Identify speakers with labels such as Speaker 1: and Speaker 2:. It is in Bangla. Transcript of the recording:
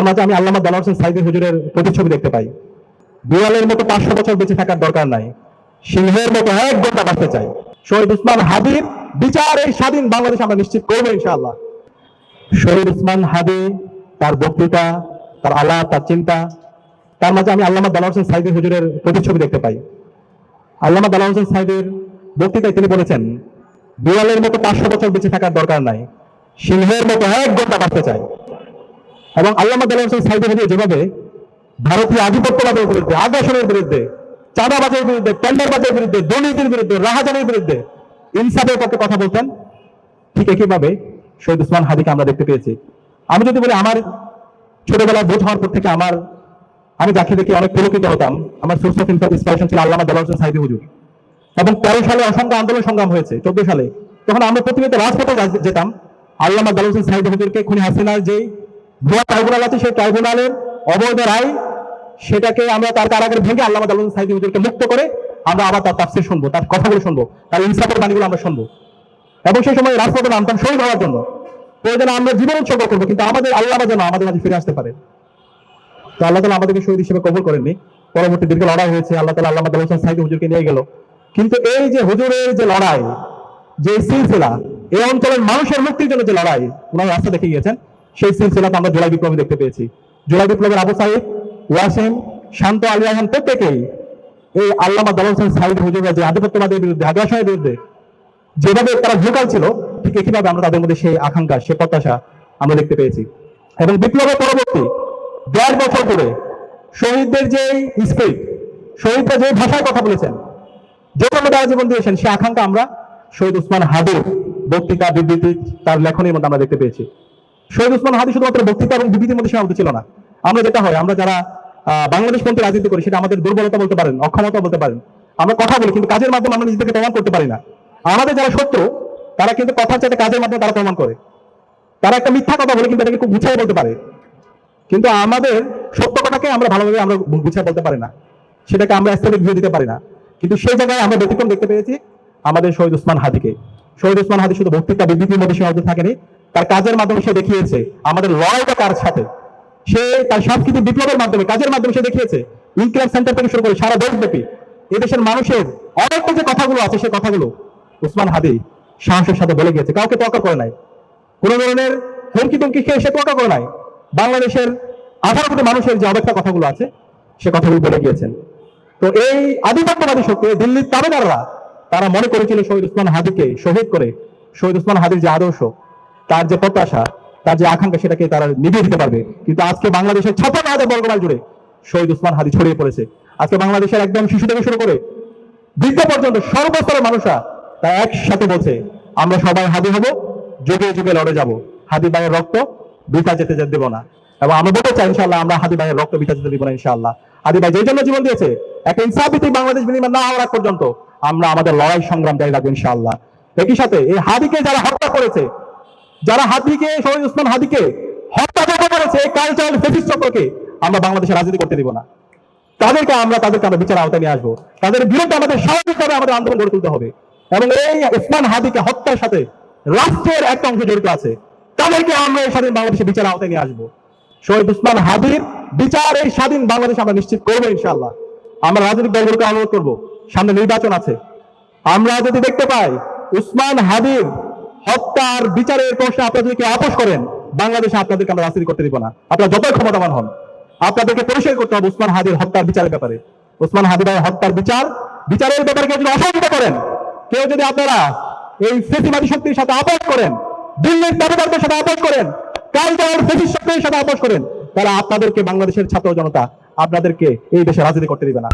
Speaker 1: তার মাঝে আমি আল্লামা দালার হোসেন সাইদি হুজুরের প্রতিচ্ছবি দেখতে পাই। বিড়ালের মতো পাঁচশো বছর বেঁচে থাকার দরকার নাই। সিংহের মতো এক ঘণ্টা বাঁচতে চাই। শহীদ উসমান হাদির বিচার এই স্বাধীন বাংলাদেশ আমরা নিশ্চিত করব ইনশাআল্লাহ। শহীদ উসমান হাদি, তার বক্তৃতা, তার আলাপ, তার চিন্তা, তার মাঝে আমি আল্লামা দালার হোসেন সাইদি হুজুরের প্রতিচ্ছবি দেখতে পাই। আল্লামা দালাল হোসেন সাহেবের বক্তৃতায় তিনি বলেছেন, বিড়ালের মতো পাঁচশো বছর বেঁচে থাকার দরকার নাই। সিংহের মতো এক ঘণ্টা বাঁচতে চাই। এবং আল্লামা দালাল হোসেন যেভাবে ভারতীয় আধিপত্যবাদের বিরুদ্ধে, আগ্রাসনের বিরুদ্ধে, চাঁদাবাজের বিরুদ্ধে, টেন্ডারবাজের বিরুদ্ধে, দুর্নীতির বিরুদ্ধে, রাহাজানের বিরুদ্ধে ইনসাফের পক্ষে কথা বলতেন। ঠিক একইভাবে শহীদ উসমান হাদিকে আমরা দেখতে পেয়েছি। আমি যদি বলি আমার ছোটবেলায় বোধ হওয়ার পর থেকে আমার, আমি যাকে দেখে অনেক পুলকিত হতাম, আমার সোর্স অফ ইন্সপিরেশন ছিল আল্লামা দালাল হোসেন সাইদি হুজুর। এবং তেরো সালে অসংখ্য আন্দোলন সংগ্রাম হয়েছে, চোদ্দ সালে। তখন আমরা প্রতিনিয়ত রাজপথে যেতাম, আল্লামা দালাল হোসেন সাইদি হুজুরকে, খুনি হাসিনার যে ভুয়া ট্রাইব্যুনাল আছে সেই ট্রাইব্যুনালের অবৈধ রায়, সেটাকে আমরা তার কারাগারে ভেঙে আল্লামা দালাল সাইদি হুজুরকে মুক্ত করে আমরা আবার তার তাফসির শুনব, তার কথাগুলো শুনব, তার ইনসাফের বাণীগুলো আমরা শুনব। এবং সেই সময় রাজপথে নামতাম শহীদ হওয়ার জন্য প্রয়োজনে আমরা জীবন উৎসর্গ করব, কিন্তু আমাদের আল্লাহ যেন আমাদের মাঝে ফিরে আসতে পারে। তো আল্লাহ তালা আমাদেরকে শহীদ হিসেবে কবুল করেননি। পরবর্তী দীর্ঘ লড়াই হয়েছে, আল্লাহ তালা আল্লাহ হোসেন সাইদ হুজুরকে নিয়ে গেল। কিন্তু এই যে হুজুরের যে লড়াই, যে সিলসিলা, এই অঞ্চলের মানুষের মুক্তির জন্য যে লড়াই, ওনার রাস্তা দেখে গিয়েছেন। সেই সিলসিলাতে আমরা জুলাই বিপ্লবী দেখতে পেয়েছি। জুলাই বিপ্লবের আবু সাইদ, ওয়াসিম, শান্ত আলী আহমান প্রত্যেকেই এই আল্লামা দাল হোসেন সাইদ হুজুরের যে আধিপত্যবাদের বিরুদ্ধে আগ্রাসনের বিরুদ্ধে যেভাবে তারা ভোকাল ছিল, ঠিক একইভাবে আমরা তাদের মধ্যে সেই আকাঙ্ক্ষা সে প্রত্যাশা আমরা দেখতে পেয়েছি। এবং বিপ্লবের পরবর্তী দেড় বছর ধরে শহীদদের যে স্পিরিট, শহীদরা যে ভাষায় কথা বলেছেন, যে কোনো তারা জীবন দিয়েছেন, সে আকাঙ্ক্ষা আমরা শহীদ উসমান হাদির বক্তৃতা, বিবৃতি, তার লেখনের মধ্যে আমরা দেখতে পেয়েছি। শহীদ উসমান হাদি শুধুমাত্র বক্তৃতা এবং বিবৃতির মধ্যে সীমাবদ্ধ ছিল না। আমরা যেটা হয়, আমরা যারা বাংলাদেশ পন্থী রাজনীতি করি, সেটা আমাদের দুর্বলতা বলতে পারেন অক্ষমতা বলতে পারেন। আমরা কথা বলি, কিন্তু কাজের মাধ্যমে আমরা নিজেদেরকে প্রমাণ করতে পারি না। আমাদের যারা শত্রু, তারা কিন্তু কথার চাইতে কাজের মাধ্যমে তারা প্রমাণ করে। তারা একটা মিথ্যা কথা বলে, কিন্তু এটাকে খুব গুছিয়ে বলতে পারে। কিন্তু আমাদের সত্য কথাকে আমরা ভালোভাবে আমরা গুছিয়ে বলতে পারি না। সেটাকে আমরা স্থলিক ভিউ দিতে পারি না। কিন্তু সেই জায়গায় আমরা ব্যতিক্রম দেখতে পেয়েছি আমাদের শহীদ উসমান হাদিকে। শহীদ উসমান হাদি শুধু বক্তৃতা বিবৃতির মধ্যে সীমাবদ্ধ থাকেনি। তার কাজের মাধ্যমে সে দেখিয়েছে আমাদের লড়াইটা কার সাথে? সে তার সাংস্কৃতিক বিপ্লবের মাধ্যমে, কাজের মাধ্যমে সে দেখিয়েছে। ইনকিলাব সেন্টার থেকে শুরু করে সারা দেশব্যাপী এদেশের মানুষের অনেকটা যে কথাগুলো আছে সেই কথাগুলো উসমান হাদি সাহসের সাথে বলে গিয়েছে। কাউকে তোয়াক্কা করে নাই। কোন ধরনের হুমকি তুমকি খেয়ে সে তোয়াক্কা করে নাই। বাংলাদেশের আঠারো কোটি মানুষের যে অপেক্ষা কথাগুলো আছে, সে কথাগুলো বলে গিয়েছেন। তো এই আধিপত্যবাদী শক্তি দিল্লির তাবেদাররা তারা মনে করেছিল শহীদ উসমান হাদিকে শহীদ করে, শহীদ উসমান হাদির যে আদর্শ, তার যে প্রত্যাশা, তার যে আকাঙ্ক্ষা, সেটাকে তারা নিভিয়ে দিতে পারবে। কিন্তু আজকে বাংলাদেশের ছাপ্পান্ন হাজার বর্গমাইল জুড়ে শহীদ উসমান হাদি ছড়িয়ে পড়েছে। আজকে বাংলাদেশের একদম শিশু থেকে শুরু করে বৃদ্ধ পর্যন্ত সর্বস্তরের মানুষরা তারা একসাথে বলছে, আমরা সবাই হাদি হব, যুগে যুগে লড়ে যাব। হাদি ভাইয়ের রক্ত বৃথা যেতে যেতে দেবো না। এবং আমরা বলতে চাই, ইনশাআল্লাহ, আমরা হাদি ভাইয়ের রক্ত বৃথা যেতে দিব না, ইনশাআল্লাহ। হাদি ভাই যে জন্য জীবন দিয়েছে, একটা ইনসাফ বাংলাদেশ বিনিময় না হওয়ার পর্যন্ত আমরা আমাদের লড়াই সংগ্রাম জারি রাখব ইনশাআল্লাহ। একই সাথে এই হাদিকে যারা হত্যা করেছে, যারা হাদিকে, শহীদ উসমান হাদিকে হত্যা করেছে কালচারাল ফেসিস চক্রকে আমরা বাংলাদেশে রাজনীতি করতে দিব না। তাদেরকে আমরা তাদেরকে আমরা বিচার আওতায় নিয়ে আসব। তাদের বিরুদ্ধে আমাদের স্বাভাবিকভাবে আমাদের আন্দোলন গড়ে তুলতে হবে। এবং এই উসমান হাদিকে হত্যার সাথে রাষ্ট্রের একটা অংশ জড়িত আছে। তাদেরকে আমরা এই স্বাধীন বাংলাদেশে বিচার আওতায় নিয়ে আসব। শহীদ উসমান হাদির বিচার এই স্বাধীন বাংলাদেশ আমরা নিশ্চিত করব ইনশাআল্লাহ। আমরা রাজনৈতিক দলগুলোকে অনুরোধ করব। সামনে নির্বাচন আছে। আমরা যদি দেখতে পাই, উসমান হাদির হত্যার বিচারের প্রশ্নে আপনারা যদি কেউ আপোষ করেন, বাংলাদেশে আপনাদেরকে আমরা রাজনীতি করতে দিব না। আপনারা যতই ক্ষমতাবান হন, আপনাদেরকে পরিষ্কার করতে হবে উসমান হাদির হত্যার বিচারের ব্যাপারে। উসমান ভাইয়ের হত্যার বিচার, বিচারের ব্যাপারে কেউ যদি অসহযোগিতা করেন, কেউ যদি আপনারা এই ফেসিবাদী শক্তির সাথে আপোষ করেন, দিল্লির দাবিদারদের সাথে আপোষ করেন কালচার ফেসিস শক্তির সাথে আপোষ করেন, তারা আপনাদেরকে বাংলাদেশের ছাত্র জনতা, আপনাদেরকে এই দেশে রাজনীতি করতে দিবে না।